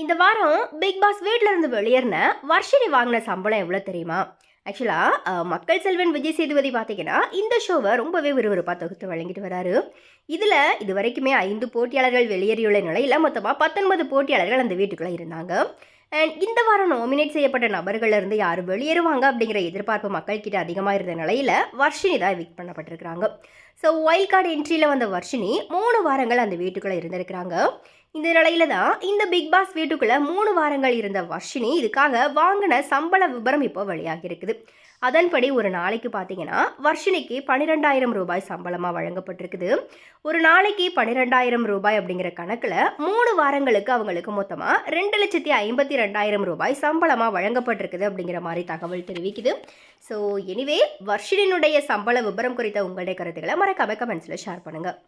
இந்த வாரம் big pass வீட்ல இருந்து வெளியேறின வர்ஷினி வாங்கின சம்பளம் எவ்வளோ தெரியுமா? ஆக்சுவலாக மக்கள் செல்வன் விஜய் சேதுபதி பார்த்தீங்கன்னா இந்த ஷோவை ரொம்பவே விறுவிறுப்பாக தொகுத்து வழங்கிட்டு வராரு. இதில் இது வரைக்குமே ஐந்து போட்டியாளர்கள் வெளியேறியுள்ள நிலையில் மொத்தமாக பத்தொன்பது போட்டியாளர்கள் அந்த வீட்டுக்குள்ளே இருந்தாங்க. அண்ட் இந்த வாரம் நாமினேட் செய்யப்பட்ட நபர்கள்ல இருந்து யார் வெளியேறுவாங்க அப்படிங்கிற எதிர்பார்ப்பு மக்கள்கிட்ட அதிகமாக இருந்த நிலையில் வர்ஷினி தான் விக் பண்ணப்பட்டிருக்கிறாங்க. ஸோ வைல்ட் கார்டு என்ட்ரியில் வந்த வர்ஷினி மூணு வாரங்கள் அந்த வீட்டுக்குள்ளே இருந்திருக்கிறாங்க. இந்த நிலையில தான் இந்த பிக் பாஸ் வீட்டுக்குள்ளே மூணு வாரங்கள் இருந்த வர்ஷினி இதுக்காக வாங்கின சம்பள விபரம் இப்போ வெளியாகி இருக்குது அதன்படி ஒரு நாளைக்கு பார்த்தீங்கன்னா வர்ஷினிக்கு பன்னிரெண்டாயிரம் ரூபாய் சம்பளமாக வழங்கப்பட்டிருக்குது. ஒரு நாளைக்கு பன்னிரெண்டாயிரம் ரூபாய் அப்படிங்கிற கணக்கில் மூணு வாரங்களுக்கு அவங்களுக்கு மொத்தமாக ரெண்டு லட்சத்தி ஐம்பத்தி ரெண்டாயிரம் ரூபாய் சம்பளமாக வழங்கப்பட்டிருக்குது அப்படிங்கிற மாதிரி தகவல் தெரிவிக்குது. ஸோ எனிவே வர்ஷினினுடைய சம்பள விபரம் குறித்த உங்களுடைய கருத்துக்களை மறக்காம கமெண்ட்ஸில் ஷேர் பண்ணுங்கள்